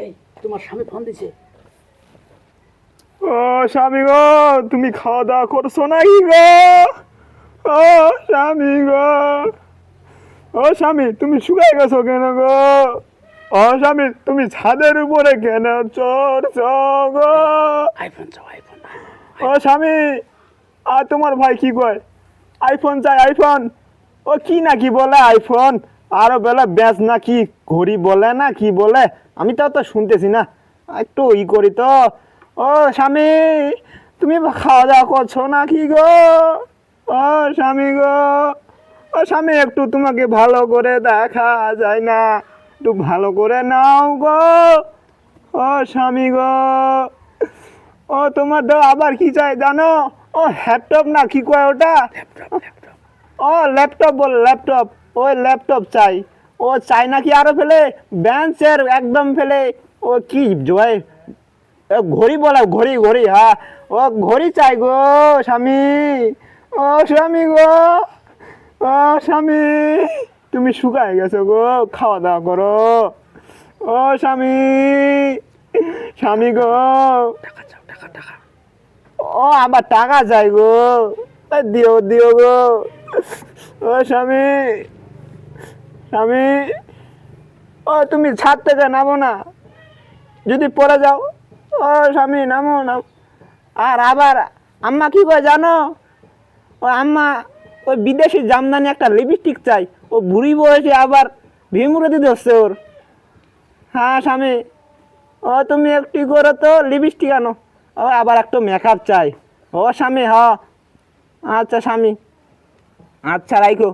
এই তোমার স্বামী ফোন দিছে। ও স্বামী গো তুমি খাওয়া দাওয়া করছ নাকি গো? ও স্বামী গো। ও স্বামী তুমি শুকাই গেছো কেন গো? ও স্বামী তুমি ছাদের উপরে কেন চড়ছ গো? আইফোন চাও আইফোন। ও স্বামী আর তোমার ভাই কি কয়? আইফোন চাই আইফোন। ও কি না কি বলে আইফোন? আরও বেলা ব্যাস না কি ঘড়ি বলে না কি বলে? আমি তাও তো শুনতেছি না। একটু ই করি তো। ও স্বামী, তুমি খাওয়া দাওয়া করছ না কি গো? ও স্বামী গো। ও স্বামী, একটু তোমাকে ভালো করে দেখা যায় না। একটু ভালো করে নাও গো। ও স্বামী গো। ও, তোমার তো আবার কি চাই জানো? ও, ল্যাপটপ না কি কয় ওটা? ও, ল্যাপটপ বল, ল্যাপটপ। ওই ল্যাপটপ চাই। ও চাই নাকি আরও ফেলে? বেঞ্চের একদম ফেলে। ও কি জয়। ও ঘড়ি বলে ঘড়ি ঘড়ি হ্যাঁ ও ঘড়ি চাই গো স্বামী। ও স্বামী গো। ও স্বামী। তুমি শুকায় গেছো গো, খাওয়া দাওয়া করো। ও স্বামী। স্বামী গো। ও আবার টাকা চাই গো। দিও দিও গো। ও স্বামী। স্বামী, ও তুমি ছাদ থেকে নামো না। যদি পড়ে যাও, ও স্বামী, নামো, নাম। আর আবার আম্মা কি কয় জানো? ও আম্মা, ওই বিদেশি জামদানি একটা লিপস্টিক চাই। ও বুড়ি বয়সে আবার ভিমুরে দিতে হচ্ছে ওর। হ্যাঁ স্বামী, ও তুমি একটু করো তো লিপস্টিক আনো। ও আবার একটু মেকআপ চাই। ও স্বামী, হ। আচ্ছা স্বামী। আচ্ছা রাইখো।